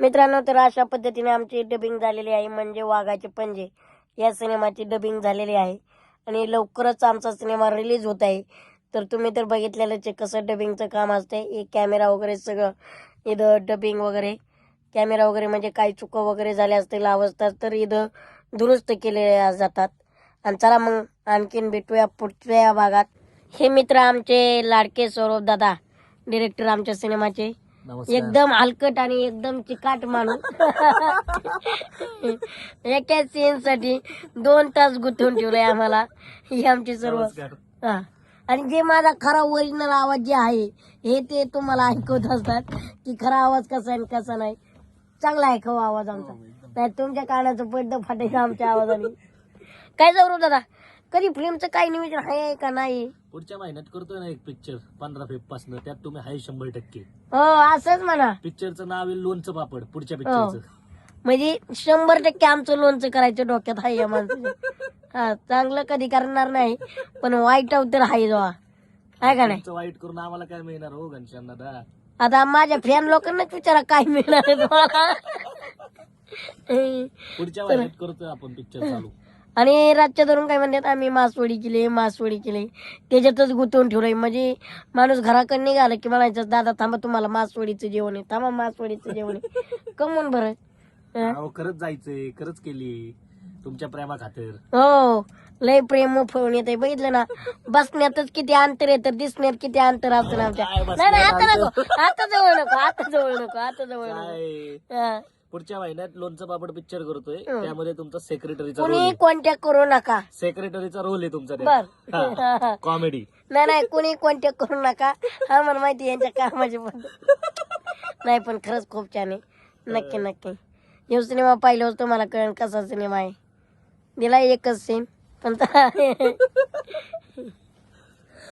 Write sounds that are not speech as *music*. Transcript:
मित्रांनो तर अशा पद्धतीने आमची डबिंग झालेली आहे. म्हणजे वाघाचे पंजे. या सिनेमाची डबिंग झालेली आहे. आणि लवकरच आमचा सिनेमा रिलीज होत आहे. तर तुम्ही तर बघितलेलंच आहे कसं डबिंगचं काम असते एक कॅमेरा वगैरे सगळं इथं डबिंग वगैरे. कॅमेरा वगैरे म्हणजे काही चुका वगैरे झाल्या असतील अवस्था तर इथं दुरुस्त केलेले जातात. आणि चला मग आणखीन भेटूया पुढच्या भागात. हे मित्र आमचे लाडके सौरभ दादा डिरेक्टर आमच्या सिनेमाचे. एकदम हलकट आणि एकदम चिकाट माणूस. एका सीन साठी दोन तास गुंतवून ठेवलंय आम्हाला. ही आमची सर्व हा. आणि जे माझा खरा ओरिजिनल आवाज जे आहे हे ते तुम्हाला ऐकवत असतात की खरा आवाज कसा आहे आणि कसा नाही. चांगला आहे खवा आवाज आमचा. नाही तुमच्या कानाचं पडलं फाटायचं आमच्या आवाजाने. काय जाऊ दादा? कधी फिल्मचं काही नियोजन आहे का नाही? पुढच्या महिन्यात करतोय ना एक पिक्चर पंधरा फेब पासन. त्यात तुम्ही आहे शंभर टक्के. हो असंच म्हणा. पिक्चरचं नाव आहे लोणचं पापड पुढच्या हो. पिक्चरचं म्हणजे शंभर टक्के आमचं लोणचं करायचं डोक्यात आहे या माणसाच्या हा चांगलं कधी करणार नाही पण वाईट तर आहे जेव्हा आहे का नाही? तुमचं वाईट करून आम्हाला काय मिळणार हो घनश्याम दादा? आता माझ्या फॅन लोकांनाच विचारा काय मिळणार आहे तुम्हाला. पुढच्या महिन्यात करतोय आपण पिक्चर चालू. आणि रातच्या धरून काय म्हणतात आम्ही मासवडी केली मासवडी केली. त्याच्यातच गुंतवून ठेवलंय. म्हणजे माणूस घराकडे निघाला की म्हणायचं दादा थांबा तुम्हाला मासवडीचं जेवण आहे. थांबा मासवडीचं जेवण आहे. *laughs* कमवून बरं. हं? अहो खरंच जायचंय खरंच केली. तुमच्या प्रेमा खातर हो. लय प्रेम फळून येते बघितलं ना? बसण्यातच किती अंतर आहे तर दिसण्यात किती अंतर असतं आमच्या. काय नाही नाही आता नको. आता जवळ नको आता जवळ नको आता जवळ नको. काय? हा. पुढच्या महिन्यात लोणचं पापड पिक्चर करतोय. हं. त्यामध्ये तुमचा सेक्रेटरीचा रोल कुणी आहे. कॉन्टॅक्ट करू नका? सेक्रेटरीचा रोल आहे तुमचा बर. कॉमेडी नाही नाही कुणी कॉन्टॅक्ट करू नका? हा मला माहिती यांच्या कामाची पद्धत नाही पण खरंच खूप छान आहे. नक्की नक्की. ह्यो सिनेमा पाहिल्यावर तुम्हाला कळेल कसा सिनेमा आहे. दिला एकच सीन पण *laughs*